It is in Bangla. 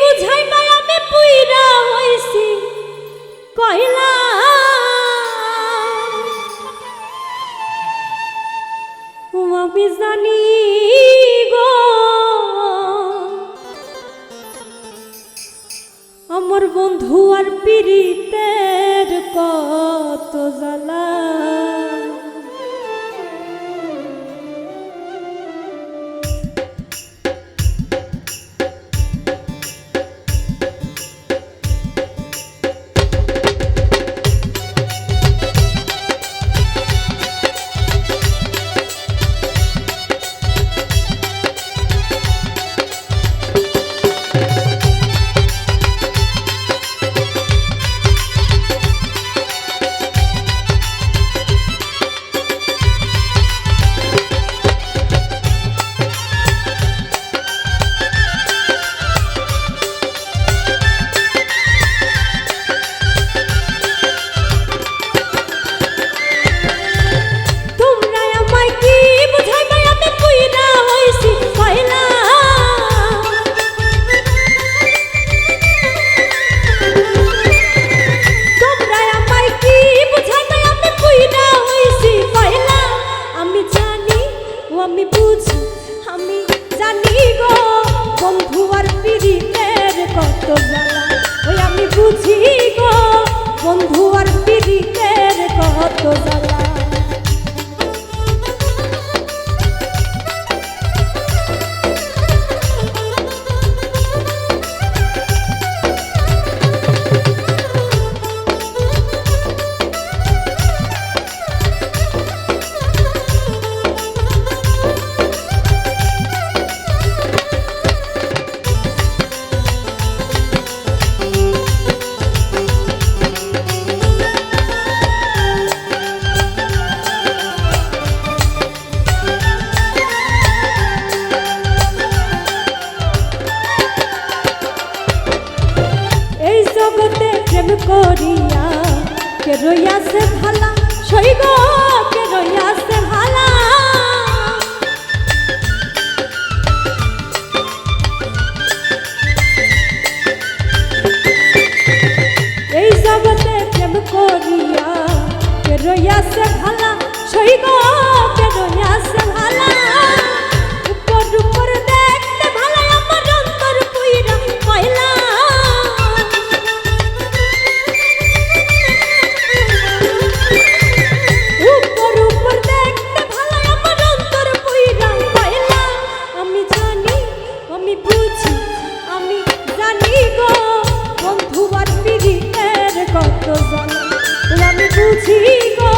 বুঝাইবা? আমি পুইরা হইছি। কইলা ও, আমি জানি গো। আমার বন্ধু আর পীড়িতের কত জ্বালা। আমি বুঝি, আমি জানি গো, বন্ধু আর পীড়িতের কত জ্বালা। ওই আমি বুঝি গো, বন্ধু আর পীড়িতের কত জ্বালা। কে ভালা সইগ কে রইয়াছে ভালা? উপর উপর দেখতে ভালা, আমার অন্তর পুইরা কইলা উপর উপর দেখতে ভালো, আমার অন্তর পুইরা কইলা আমি জানি, আমি বুঝি, আমি জানি গো, বন্ধু আর পীড়িতের কত জ্বালা আমি বুঝি গো